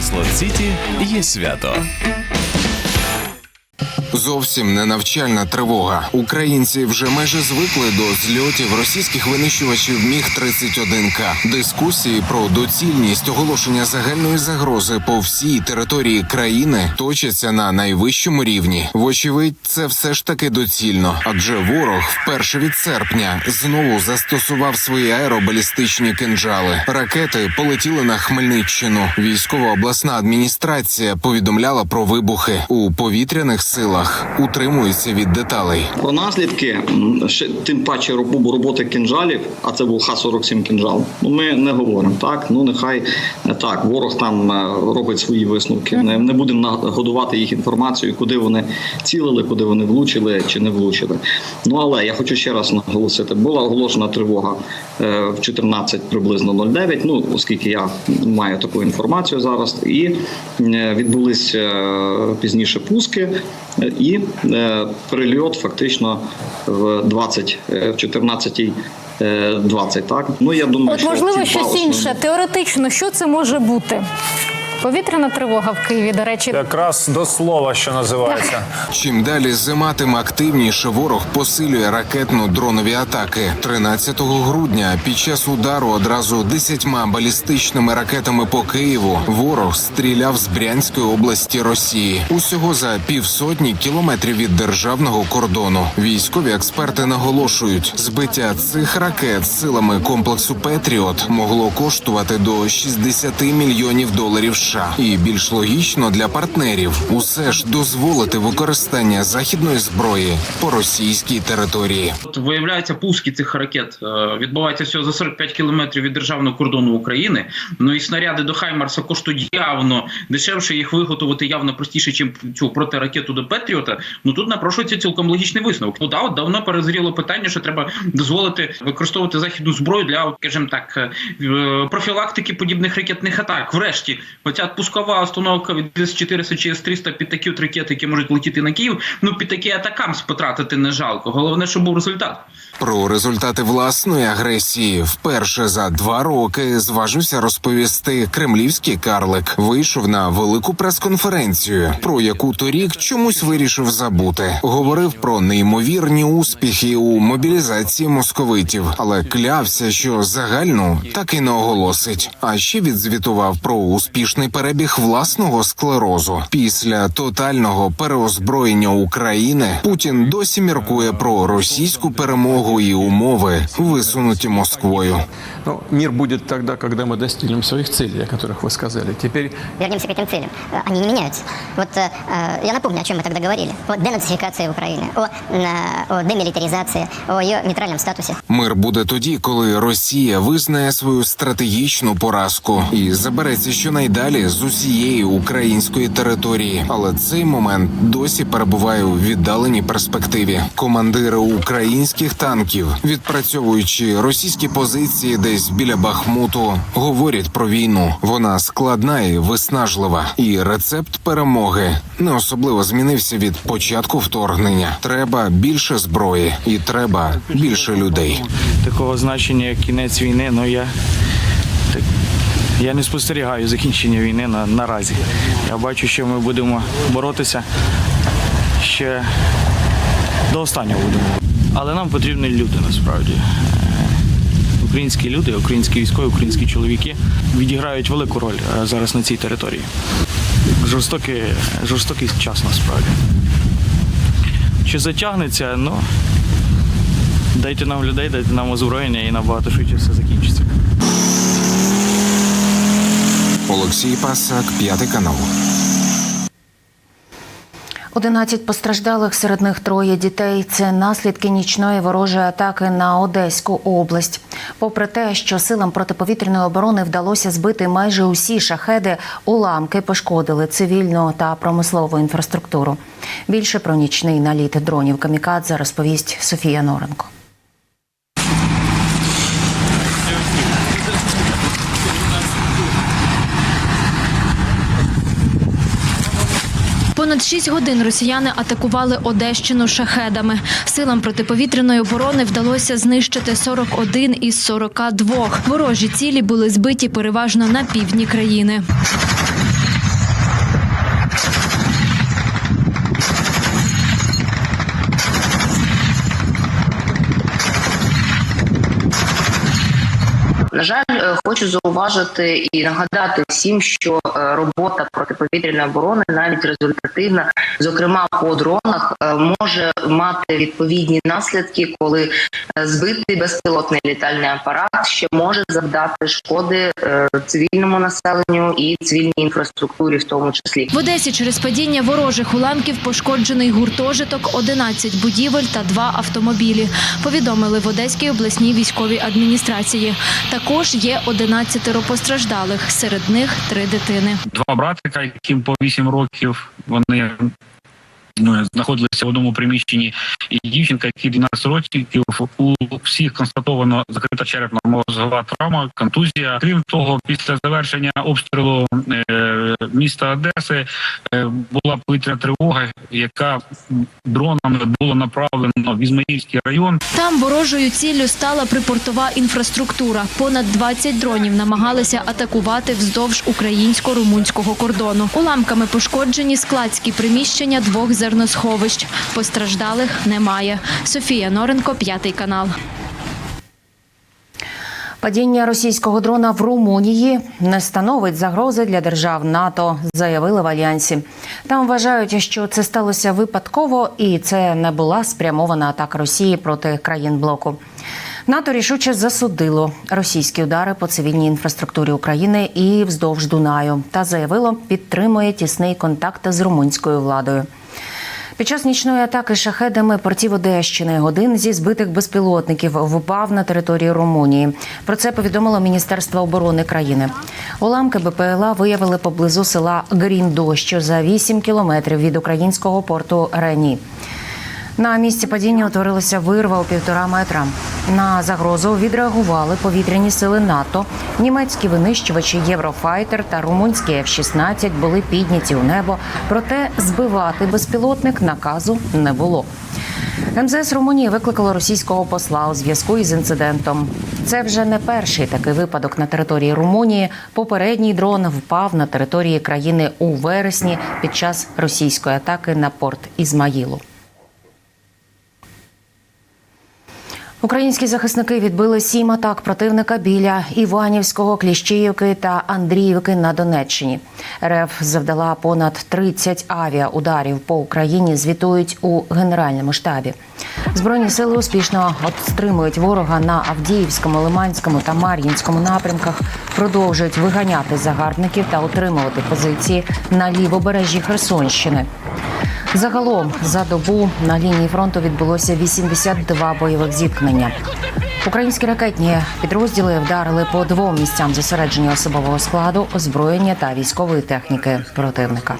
Слот Сіті є свято. Зовсім не навчальна тривога. Українці вже майже звикли до зльотів російських винищувачів міг 31 к Дискусії про доцільність оголошення загальної загрози по всій території країни точаться на найвищому рівні. Вочевидь, це все ж таки доцільно, адже ворог вперше від серпня знову застосував свої аеробалістичні кинджали. Ракети полетіли на Хмельниччину. Військова обласна адміністрація повідомляла про вибухи у повітряних силах. Утримується від деталей. Про наслідки, ще тим паче роботи кінжалів, а це був Х-47 кінжал. Ну ми не говоримо так. Ну нехай е, так, ворог там е, робить свої висновки. Не, не будемо нагодувати їх інформацією, куди вони цілили, куди вони влучили чи не влучили. Ну але я хочу ще раз наголосити: була оголошена тривога е, в 14 приблизно 09, Ну оскільки я маю таку інформацію зараз, і відбулись пізніше пуски. Е, І е, прильот фактично в 20, е, в 14 е, 20, так? Ну, я думаю, От що можливо щось основні- інше. Теоретично, що це може бути? Повітряна тривога в Києві, до речі, Якраз до слова, що називається. Чим далі зима, тим активніше ворог посилює ракетно-дронові атаки. 13 грудня під час удару одразу десятьма балістичними ракетами по Києву ворог стріляв з Брянської області Росії. Усього за півсотні кілометрів від державного кордону. Військові експерти наголошують, збиття цих ракет силами комплексу Петріот могло коштувати до 60 мільйонів доларів США. І більш логічно для партнерів усе ж дозволити використання західної зброї по російській території. От виявляється, пуски цих ракет е, відбуваються всього за 45 кілометрів від державного кордону України. Ну і снаряди до Хаймарса коштують явно дешевше. Їх виготовити явно простіше, ніж цю протиракету до Петріота. Ну тут напрошується цілком логічний висновок. Ну да, от давно перезріло питання, що треба дозволити використовувати західну зброю для, скажімо так, е, профілактики подібних ракетних атак. Врешті, оця пускова установка від С-400 чи С-300 під такі от які можуть летіти на Київ. Ну під такі атакам потратити не жалко. Головне, щоб був результат. Про результати власної агресії вперше за два роки зважився розповісти кремлівський карлик. Вийшов на велику прес-конференцію, про яку торік чомусь вирішив забути. Говорив про неймовірні успіхи у мобілізації московитів, але клявся, що загальну так і не оголосить. А ще відзвітував про успішний перебіг власного склерозу. Після тотального переозброєння України Путін досі міркує про російську перемогу і умови, висунуті Москвою. Ну, мир будет тогда, когда мы достигнем своих целей, о которых вы сказали. Теперь Вернемся к этим целям. Э, Они не меняются. Вот э, э, я напомню, о чем мы тогда говорили. О денацификации Украины, о, э, о демилитаризации, о ее нейтральном статусе. Мир буде тоді, коли Росія визнає свою стратегічну поразку і забереться щонайдалі з усієї української території. Але цей момент досі перебуває у віддаленій перспективі. Командири українських танків, відпрацьовуючи російські позиції десь біля Бахмуту, говорять про війну. Вона складна і виснажлива. І рецепт перемоги не особливо змінився від початку вторгнення. Треба більше зброї і треба більше людей. такого значення, як кінець війни, ну я, я не спостерігаю закінчення війни на, наразі. Я бачу, що ми будемо боротися ще до останнього будемо. Але нам потрібні люди насправді. Українські люди, українські військові, українські чоловіки відіграють велику роль е, зараз на цій території. Жорстокий, жорстокий час насправді. Чи затягнеться, ну Дайте нам людей, дайте нам озброєння і набагато швидше все закінчиться. Олексій Пасак, п'ятий канал. 11 постраждалих, серед них троє дітей. Це наслідки нічної ворожої атаки на Одеську область. Попри те, що силам протиповітряної оборони вдалося збити майже усі шахеди, уламки пошкодили цивільну та промислову інфраструктуру. Більше про нічний наліт дронів камікадзе розповість Софія Норенко. Понад шість годин росіяни атакували Одещину шахедами. Силам протиповітряної оборони вдалося знищити 41 із 42. Ворожі цілі були збиті переважно на півдні країни. Хочу зауважити і нагадати всім, що е, робота протиповітряної оборони навіть результативна, зокрема по дронах, е, може мати відповідні наслідки, коли е, збитий безпілотний літальний апарат, що може завдати шкоди е, цивільному населенню і цивільній інфраструктурі, в тому числі. В Одесі через падіння ворожих уламків пошкоджений гуртожиток, 11 будівель та два автомобілі. Повідомили в Одеській обласній військовій адміністрації. Також є 11 постраждалих, серед них три дитини. Два братика, яким по 8 років, вони знаходилися в одному приміщенні, і дівчинка, якій 12 років, у всіх констатовано закрита черепно-мозгова травма, контузія. Крім того, після завершення обстрілу е, міста Одеси е, була повітряна тривога, яка дронами було направлено в Ізмаїльський район. Там ворожою ціллю стала припортова інфраструктура. Понад 20 дронів намагалися атакувати вздовж українсько-румунського кордону. Уламками пошкоджені складські приміщення двох зерносховищ. Постраждалих немає. Софія Норенко, п'ятий канал. Падіння російського дрона в Румунії не становить загрози для держав НАТО, заявили в альянсі. Там вважають, що це сталося випадково, і це не була спрямована атака Росії проти країн блоку. НАТО рішуче засудило російські удари по цивільній інфраструктурі України і вздовж Дунаю та заявило, підтримує тісний контакт з румунською владою. Під час нічної атаки шахедами портів Одещини один зі збитих безпілотників впав на території Румунії. Про це повідомило Міністерство оборони країни. Уламки БПЛА виявили поблизу села Гріндо, що за 8 кілометрів від українського порту Рені. На місці падіння утворилася вирва у півтора метра. На загрозу відреагували повітряні сили НАТО. Німецькі винищувачі Єврофайтер та румунські F-16 були підняті у небо, проте збивати безпілотник наказу не було. МЗС Румунії викликало російського посла у зв'язку із інцидентом. Це вже не перший такий випадок на території Румунії. Попередній дрон впав на території країни у вересні під час російської атаки на порт Ізмаїлу. Українські захисники відбили сім атак противника біля Іванівського, Кліщіївки та Андріївки на Донеччині. РФ завдала понад 30 авіаударів по Україні. Звітують у генеральному штабі. Збройні сили успішно стримують ворога на Авдіївському, Лиманському та Мар'їнському напрямках. Продовжують виганяти загарбників та утримувати позиції на лівобережжі Херсонщини. Загалом за добу на лінії фронту відбулося 82 бойових зіткнення. Українські ракетні підрозділи вдарили по двом місцям зосередження особового складу, озброєння та військової техніки противника.